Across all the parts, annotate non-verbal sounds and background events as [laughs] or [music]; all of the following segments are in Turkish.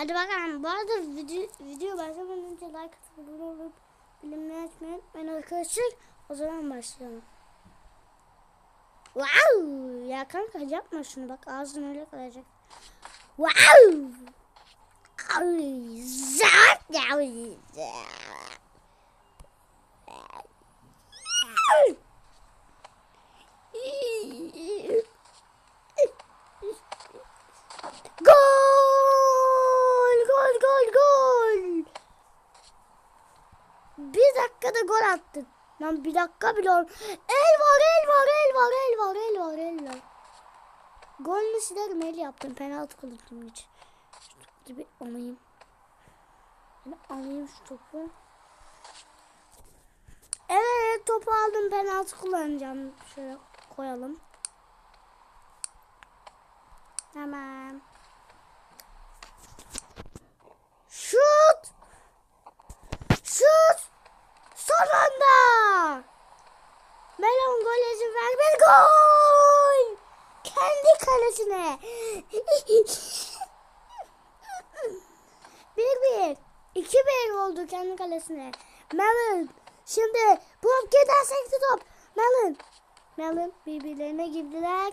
Hadi bakalım. Bu arada video, video başlamadan önce like atıp abone olup bilimleri açmayı unutmayın arkadaşlar. O zaman başlayalım. Wow! Ya kanka yapma şunu bak ağzın öyle kalacak. Wow! Ay, zart ya. Gol! Gol gol gol! Bir dakikada gol attık. Lan bir dakika bile ol. El var el var el var el var el var el var. Golünü silerim el yaptım. Penaltı kullandım hiç. Şu topu bir alayım. Yani alayım şu topu. Evet topu aldım penaltı kullanacağım. Şöyle koyalım. Tamam. Şut! Şut! Son anda! Melon gol izin vermedi. Gol! Kalesine. [laughs] bir bir. İki bir oldu kendi kalesine. Melon. Şimdi Pumpkin'den sekti top. Melon. Melon birbirlerine girdiler.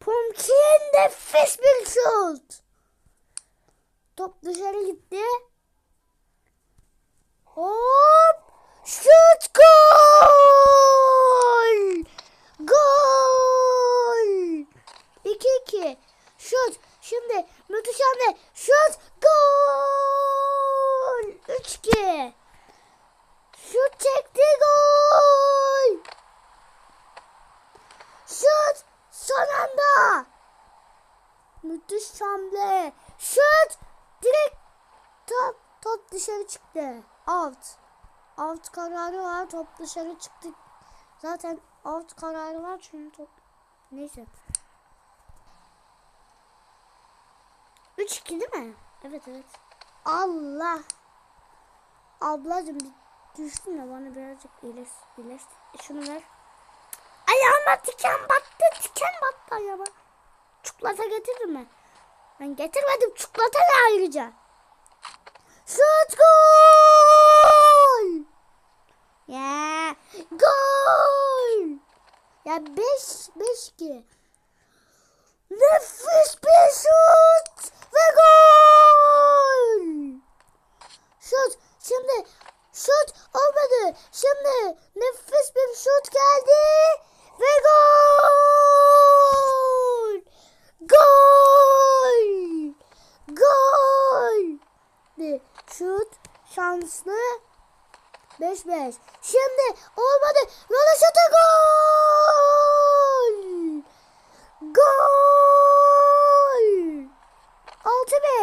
Pumpkin nefis bir şut. Top dışarı gitti. Hop! Şut gol! Gol! 2-2. Şut. Şimdi müthiş hamle. Şut gol! 3-2. Şut çekti gol! Şut! Son anda! Müthiş hamle. Şut! Direkt top top dışarı çıktı. Out. Out kararı var. Top dışarı çıktı. Zaten out kararı var çünkü top neyse. 3-2 değil mi? Evet evet. Allah. Ablacım bir düştün de bana birazcık iyileş, iyileş. Şunu ver. Ayağıma tiken battı. Tiken battı ayağıma. Çikolata getirdin mi? Ben getirmedim. Çikolata ayrıca? Şut gol! Ya gol! Ya 5 5 2. Nefis bir şut ve gol! Şut şimdi şut olmadı. Şimdi nefis bir şut geldi ve gol! Gol! Gol! Bir şut şanslı 5-5. Şimdi olmadı. Röveşata gol! Gol!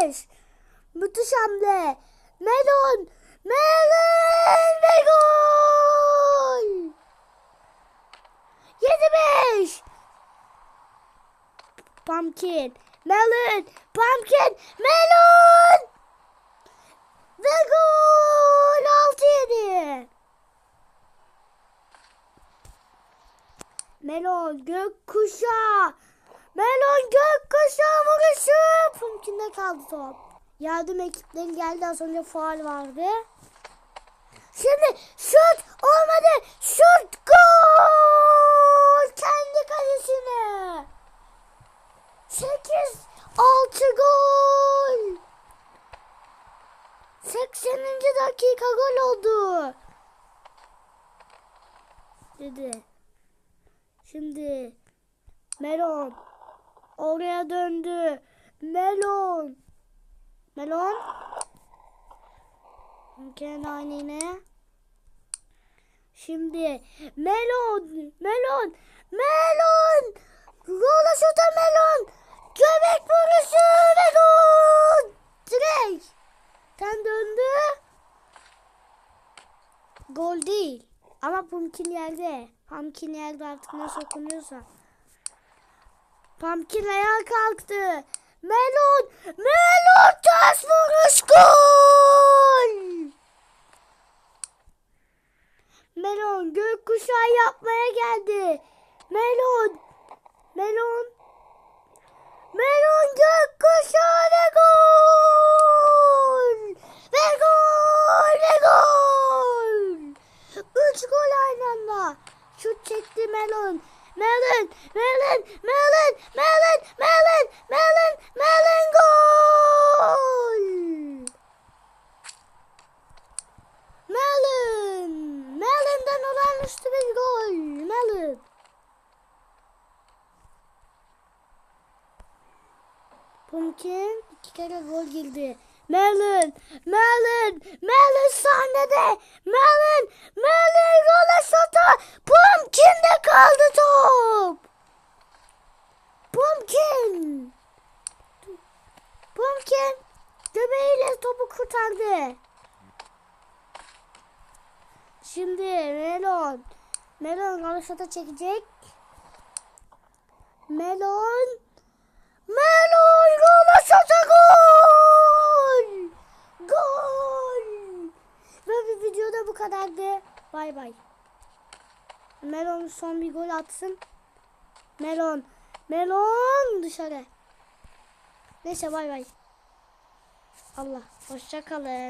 6-5. Müthiş hamle. Melon! Melon ve gol! 7-5. Pumpkin. Melon. Pumpkin. Melon. Ve gol 6-7. Melon gökkuşağı. Melon gökkuşağı vuruşu. Pumpkin'de kaldı top. Yardım ekipleri geldi az önce faal vardı. Şimdi şut olmadı. Şut gol. Kendi kalesine. 8 6 gol. 80. dakika gol oldu. Dedi. Şimdi Melon oraya döndü. Melon. Melon. Kenan yine. Şimdi Melon. Melon. Melon. Rola şuta Melon. Göbek ve gol. Direkt. Sen döndü. Gol değil. Ama pumpkin yerde. Pumpkin yerde artık nasıl okunuyorsa. Pumpkin ayağa kalktı. Melon. Melon ters vuruş gol. Melon gökkuşağı yapmaya geldi. Melon. Abla şut çekti Melon. Melon, Melon, Melon, Melon, Melon, Melon, Melon gol! Melon, Melon'dan olağanüstü bir gol. Melon. Pumpkin iki kere gol girdi. Melon, Melon, Melon sahnede. Melon, Melon rola şotu. Pumpkin'de kaldı top. Pumpkin. Pumpkin göbeğiyle topu kurtardı. Şimdi Melon. Melon şotu çekecek. Melon. Melon şotu gol. Gol. Ve bir videoda bu kadardı. Bay bay. Melon son bir gol atsın. Melon. Melon dışarı. Neyse bay bay. Allah. Hoşça kalın.